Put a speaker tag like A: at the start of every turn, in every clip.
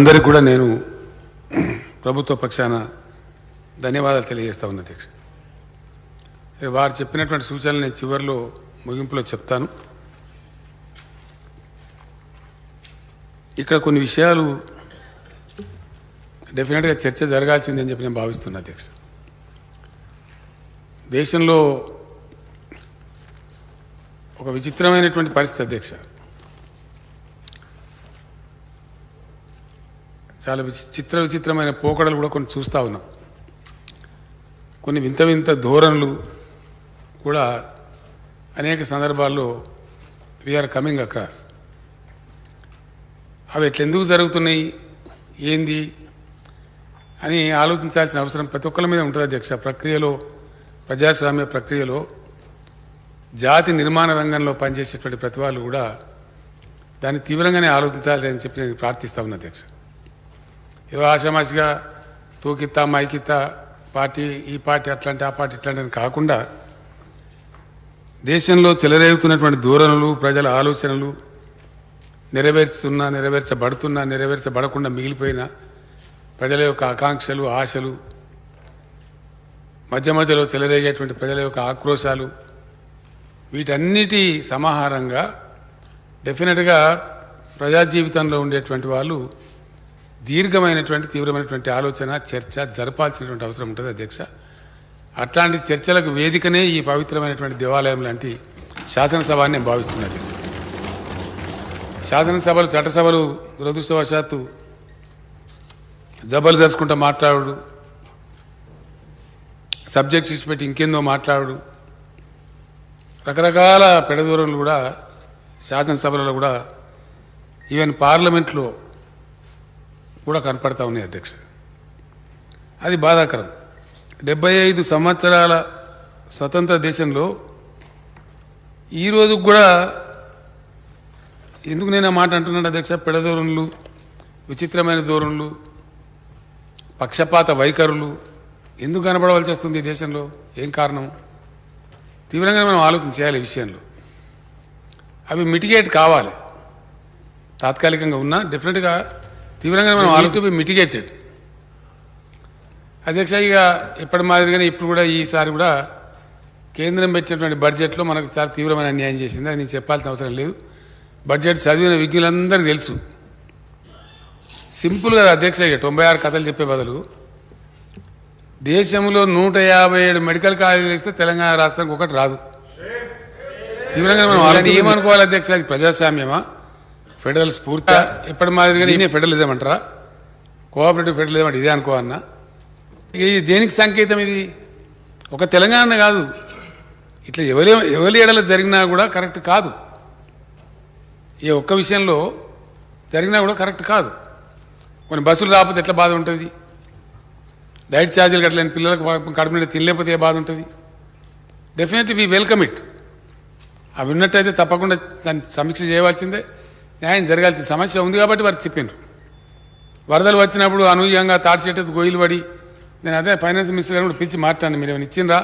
A: అందరికి కూడా నేను ప్రభుత్వ పక్షాన ధన్యవాదాలు తెలియజేస్తా ఉన్నా అధ్యక్ష. వారు చెప్పినటువంటి సూచనలు నేను చివరిలో ముగింపులో చెప్తాను. ఇక్కడ కొన్ని విషయాలు డెఫినెట్గా చర్చ జరగాల్సింది అని చెప్పి నేను భావిస్తున్నా అధ్యక్ష. దేశంలో ఒక విచిత్రమైనటువంటి పరిస్థితి అధ్యక్ష. చాలా చిత్ర విచిత్రమైన పోకడలు కూడా కొన్ని చూస్తూ ఉన్నాం. కొన్ని వింత వింత ధోరణులు కూడా అనేక సందర్భాల్లో వీఆర్ కమింగ్ అక్రాస్ అవి ఎట్లెందుకు జరుగుతున్నాయి? ఏంది? అని ఆలోచించాల్సిన అవసరం ప్రతి ఒక్కరి మీద ఉంటుంది అధ్యక్ష. ప్రక్రియలో ప్రజాస్వామ్య ప్రక్రియలో జాతి నిర్మాణ రంగంలో పనిచేసేటువంటి ప్రతి వాళ్ళు కూడా దాన్ని తీవ్రంగానే ఆలోచించాలి అని చెప్పి నేను ప్రార్థిస్తా ఉన్నా అధ్యక్ష. ఏదో ఆషామాషిగా తూకిత్తా మైకిత్తా పార్టీ ఈ పార్టీ అట్లాంటి ఆ పార్టీ ఇట్లాంటి కాకుండా దేశంలో చెలరేగుతున్నటువంటి ధోరణులు ప్రజల ఆలోచనలు నెరవేర్చుతున్నా నెరవేర్చబడుతున్నా నెరవేర్చబడకుండా మిగిలిపోయిన ప్రజల యొక్క ఆకాంక్షలు ఆశలు మధ్య మధ్యలో చెలరేగేటువంటి ప్రజల యొక్క ఆక్రోశాలు వీటన్నిటి సమాహారంగా డెఫినెట్గా ప్రజా జీవితంలో ఉండేటువంటి వాళ్ళు దీర్ఘమైనటువంటి తీవ్రమైనటువంటి ఆలోచన చర్చ జరపాల్సినటువంటి అవసరం ఉంటుంది అధ్యక్ష. అట్లాంటి చర్చలకు వేదికనే ఈ పవిత్రమైనటువంటి దేవాలయం లాంటి శాసనసభ అని నేను భావిస్తున్నాను అధ్యక్ష. శాసనసభలు చట్టసభలు దురదృష్టవశాత్తు జబ్బలు చేసుకుంటూ మాట్లాడు సబ్జెక్ట్స్ ఇచ్చిపెట్టి ఇంకేందో మాట్లాడు. రకరకాల పెడదూరంలు కూడా శాసనసభలలో కూడా ఈవెన్ పార్లమెంట్లో కూడా కనపడతా ఉన్నాయి అధ్యక్ష. అది బాధాకరం. డెబ్బై ఐదు సంవత్సరాల స్వతంత్ర దేశంలో ఈరోజు కూడా ఎందుకు నేను ఆ మాట అంటున్నాను అధ్యక్ష? పెడధోరణులు విచిత్రమైన ధోరణులు పక్షపాత వైఖరులు ఎందుకు కనపడవలసి వస్తుంది ఈ దేశంలో? ఏం కారణం? తీవ్రంగా మనం ఆలోచన చేయాలి ఈ విషయంలో. అవి మిటిగేట్ కావాలి. తాత్కాలికంగా ఉన్నా డెఫినెట్గా తీవ్రంగా మనం ఆలోచన బి మిటిగేటెడ్ అధ్యక్ష ఇక ఎప్పటి మాదిరిగానే ఇప్పుడు కూడా ఈసారి కూడా కేంద్రం పెట్టినటువంటి బడ్జెట్లో మనకు చాలా తీవ్రమైన అన్యాయం చేసింది. అది నేను చెప్పాల్సిన అవసరం లేదు. బడ్జెట్ చదివిన విజ్ఞులందరికీ తెలుసు. సింపుల్గా అధ్యక్ష ఇక తొంభై ఆరు కథలు చెప్పే బదులు దేశంలో నూట యాభై ఏడు మెడికల్ కాలేజీలు ఇస్తే తెలంగాణ రాష్ట్రానికి ఒకటి రాదు. తీవ్రంగా మనం వాళ్ళని ఏమనుకోవాలి అధ్యక్ష? అది ప్రజాస్వామ్యమా? ఫెడరల్ స్ఫూర్తి ఎప్పటి మాదిరిగా నేనే ఫెడరలిజం అంటారా కోఆపరేటివ్ ఫెడరలిజం అంటే ఇదే అనుకోవన్నా ఇక ఇది దేనికి సంకేతం ఇది? ఒక తెలంగాణ కాదు. ఇట్లా ఎవరి ఎవరి ఏడలో జరిగినా కూడా కరెక్ట్ కాదు. ఈ ఒక్క విషయంలో జరిగినా కూడా కరెక్ట్ కాదు. కొన్ని బస్సులు రాకపోతే ఎట్లా బాధ ఉంటుంది? డైట్ ఛార్జీలు కట్టలేని పిల్లలకు కడుపు నిండా తినలేకపోతే ఏ బాధ ఉంటుంది? డెఫినెట్లీ వీ వెల్కమ్ ఇట్ అవి ఉన్నట్టయితే తప్పకుండా దాన్ని సమీక్ష చేయవలసిందే. న్యాయం జరగాల్సిన సమస్య ఉంది కాబట్టి వారు చెప్పారు వరదలు వచ్చినప్పుడు అనూహ్యంగా తాటి చెట్టు పడి నేను అదే ఫైనాన్స్ మినిస్టర్ గారు కూడా పిలిచి మాట్లాడాను మీరు ఏమైనా ఇచ్చిండ్రా?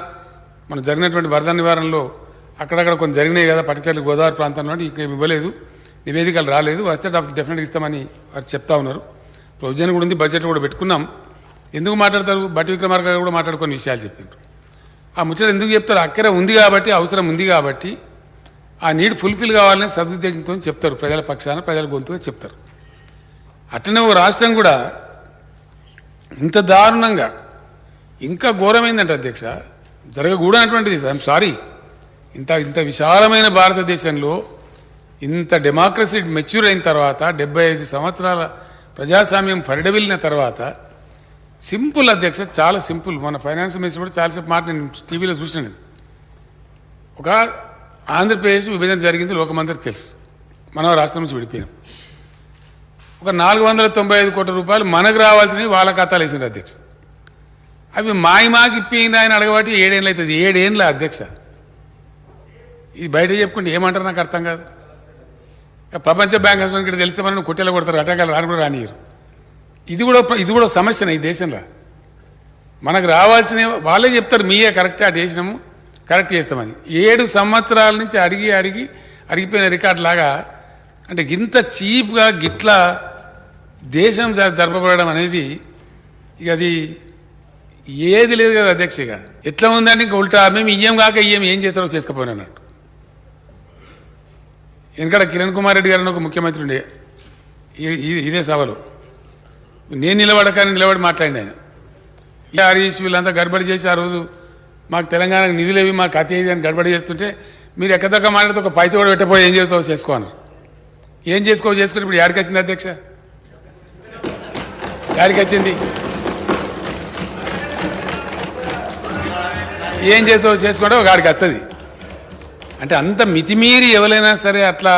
A: మనం జరిగినటువంటి వరద నివారణలో అక్కడక్కడ కొన్ని జరిగినాయి కదా పర్టికులర్ గోదావరి ప్రాంతంలో ఇంకేమి ఇవ్వలేదు నివేదికలు రాలేదు వస్తే డెఫినెట్గా ఇస్తామని వారు చెప్తా ఉన్నారు. ప్రొవిజన్ కూడా ఉంది బడ్జెట్ కూడా పెట్టుకున్నాం. ఎందుకు మాట్లాడతారు? బట్టి విక్రమార్క గారు కూడా మాట్లాడుకునే విషయాలు చెప్పిండ్రు ఆ ముచ్చట ఎందుకు చెప్తారు? అక్కర ఉంది కాబట్టి అవసరం ఉంది కాబట్టి ఆ నీడ్ ఫుల్ఫిల్ కావాలని సదుద్దేశంతో చెప్తారు. ప్రజల పక్షాన ప్రజల గొంతుగా చెప్తారు. అట్లనే ఓ రాష్ట్రం కూడా ఇంత దారుణంగా ఇంకా ఘోరమైందంట అధ్యక్ష. జరగకూడనటువంటిది. I'm sorry. ఇంత ఇంత విశాలమైన భారతదేశంలో ఇంత డెమోక్రసీ మెచ్యూర్ అయిన తర్వాత డెబ్బై ఐదు సంవత్సరాల ప్రజాస్వామ్యం పరిడవిల్లిన తర్వాత సింపుల్ అధ్యక్ష చాలా సింపుల్. మన ఫైనాన్స్ మినిస్టర్ కూడా చాలాసేపు మాట నేను టీవీలో చూసాను ఒక ఆంధ్రప్రదేశ్ విభజన జరిగింది లోకమందరికి తెలుసు. మనం రాష్ట్రం నుంచి విడిపోయాం ఒక నాలుగు వందల తొంభై ఐదు కోట్ల రూపాయలు మనకు రావాల్సినవి వాళ్ళ ఖాతాలు వేసిండ్రు అధ్యక్ష. అవి మాయి మాకి ఇప్పింది ఆయన అడగబట్టి ఏడేళ్ళు అవుతుంది. ఏడేళ్ళ అధ్యక్ష? ఇది బయట చెప్పుకుంటే ఏమంటారు నాకు అర్థం కాదు. ప్రపంచ బ్యాంక్ అసలు ఇక్కడ తెలిస్తే మనం కుట్టెలు కొడతారు అటకాలు రాని కూడా రానియరు ఇది కూడా ఇది కూడా సమస్యనే ఈ దేశంలో. మనకు రావాల్సిన వాళ్ళే చెప్తారు మీయే కరెక్ట్ అటు చేసినాము కరెక్ట్ చేస్తామని ఏడు సంవత్సరాల నుంచి అడిగి అడిగి అడిగిపోయిన రికార్డ్ లాగా అంటే ఇంత చీప్గా గిట్లా దేశం జరపబడడం అనేది ఇక అది ఏది లేదు కదా అధ్యక్ష ఇక. ఎట్లా ఉందంటే ఇంక ఉల్టా? మేము ఇయ్యం కాక ఇయ్యం ఏం చేస్తారో చేసుకపోయినట్టు అన్నట్టు. వెనకడ కిరణ్ కుమార్ రెడ్డి గారు ఒక ముఖ్యమంత్రి ఉండే. ఇదే సభలో. నేను నిలబడకని నిలబడి మాట్లాడిన ఆయన. ఈ హరీష్ వీళ్ళంతా గడబడి చేసి ఆ రోజు మాకు తెలంగాణకు నిధులేవి మాకు కథ అని గడబడి చేస్తుంటే మీరు ఎక్కదొక్క మాట్లాడితే ఒక పైస కూడా పెట్టపోయి ఏం చేస్తావు చేసుకో ఏం చేసుకో చేసుకుంటే ఇప్పుడు యాడికి వచ్చింది అధ్యక్ష? యాడికి వచ్చింది? ఏం చేస్తావు చేసుకుంటే ఒక ఆడికి వస్తుంది. అంటే అంత మితిమీరి ఎవరైనా సరే అట్లా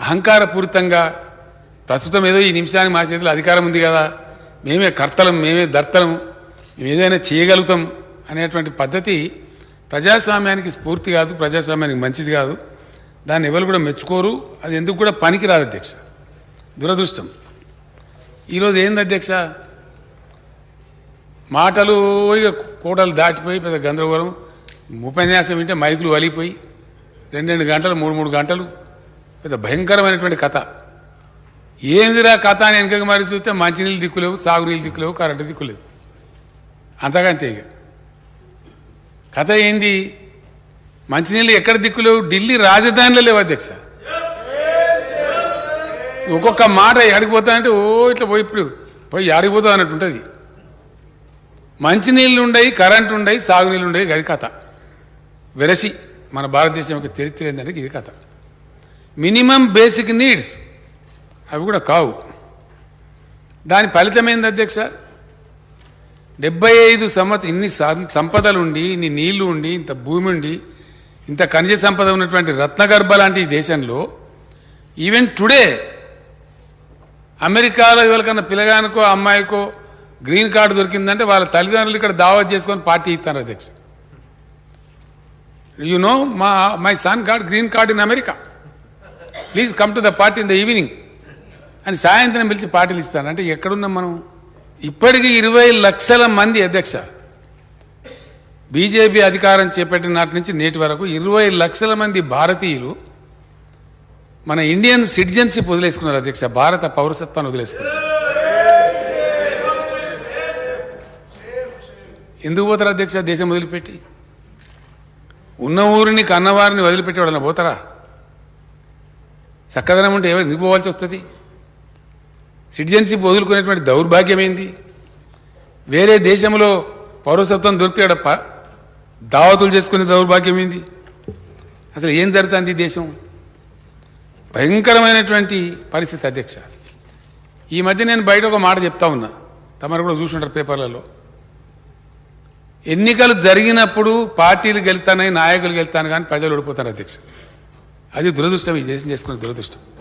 A: అహంకారపూరితంగా ప్రస్తుతం ఏదో ఈ నిమిషానికి మా చేతిలో అధికారం ఉంది కదా మేమే కర్తలం మేమే దర్తలం మేము ఏదైనా చేయగలుగుతాం అనేటువంటి పద్ధతి ప్రజాస్వామ్యానికి స్ఫూర్తి కాదు ప్రజాస్వామ్యానికి మంచిది కాదు. దాన్ని ఎవరు కూడా మెచ్చుకోరు. అది ఎందుకు కూడా పనికి రాదు అధ్యక్ష. దురదృష్టం. ఈరోజు ఏంది అధ్యక్ష? మాటలు ఇక కోటలు దాటిపోయి పెద్ద గందరగోళం. ఉపన్యాసం వింటే మైకులు వలిపోయి రెండు రెండు గంటలు మూడు మూడు గంటలు. పెద్ద భయంకరమైనటువంటి కథ. ఏందిరా కథ అని వెనక మరి చూస్తే మంచినీళ్ళు దిక్కులేవు సాగునీళ్ళు దిక్కులేవు కరెంటు దిక్కులేవు అంతకంతే ఇక. కథ ఏంది? మంచినీళ్ళు ఎక్కడ దిక్కులేవు? ఢిల్లీ రాజధానిలో లేవు అధ్యక్ష. ఒక్కొక్క మాట ఎడిగిపోతా అంటే ఓ ఇట్లా పోయి ఇప్పుడు పోయి ఆడిపోతా అన్నట్టు ఉంటుంది. మంచినీళ్ళు ఉండయి కరెంట్ ఉండయి సాగునీళ్ళు ఉండయి అది కథ. వెరసి మన భారతదేశం యొక్క చరిత్ర ఏంటంటే ఇది కథ. మినిమం బేసిక్ నీడ్స్ అవి కూడా కావు. దాని ఫలితం ఏంది అధ్యక్ష? డెబ్బై ఐదు సంవత్సరం ఇన్ని సంపదలు ఉండి ఇన్ని నీళ్ళు ఉండి ఇంత భూమి ఉండి ఇంత ఖనిజ సంపద ఉన్నటువంటి రత్నగర్భ లాంటి ఈ దేశంలో ఈవెన్ టుడే అమెరికాలో ఎవరికన్నా పిల్లగానికో అమ్మాయికో గ్రీన్ కార్డు దొరికిందంటే వాళ్ళ తల్లిదండ్రులు ఇక్కడ దావత్ చేసుకొని పార్టీ ఇస్తారు అధ్యక్ష. యు నో మా my son got green card in America please come to the party in the evening అని సాయంత్రం పిలిచి పార్టీలు ఇస్తాను అంటే ఎక్కడున్నాం మనం? ఇప్పటికీ ఇరవై లక్షల మంది అధ్యక్ష. బీజేపీ అధికారం చేపట్టిన నాటి నుంచి నేటి వరకు ఇరవై లక్షల మంది భారతీయులు మన ఇండియన్ సిటిజన్షిప్ వదిలేసుకున్నారు అధ్యక్ష. భారత పౌరసత్వాన్ని వదిలేసుకున్నారు. ఎందుకు పోతారు అధ్యక్ష? దేశం వదిలిపెట్టి. ఉన్న ఊరిని కన్నవారిని వదిలిపెట్టి వాళ్ళని పోతారా? చక్కదనం ఉంటే ఎందుకు పోవాల్సి వస్తుంది? సిటిజన్షిప్ వదులుకునేటువంటి దౌర్భాగ్యం ఏంది వేరే దేశంలో పౌరసత్వం దొరికితే అక్కడ దావతులు చేసుకునే దౌర్భాగ్యం ఏంది అసలు ఏం జరుగుతుంది ఈ దేశం? భయంకరమైనటువంటి పరిస్థితి అధ్యక్ష. ఈ మధ్య నేను బయట ఒక మాట చెప్తా ఉన్నా. తమరు కూడా చూసుంటారు పేపర్లలో. ఎన్నికలు జరిగినప్పుడు పార్టీలు గెలుతానని నాయకులు గెలుతాను కానీ ప్రజలు ఓడిపోతారు అధ్యక్ష. అది దురదృష్టం. ఈ దేశం చేసుకునే దురదృష్టం.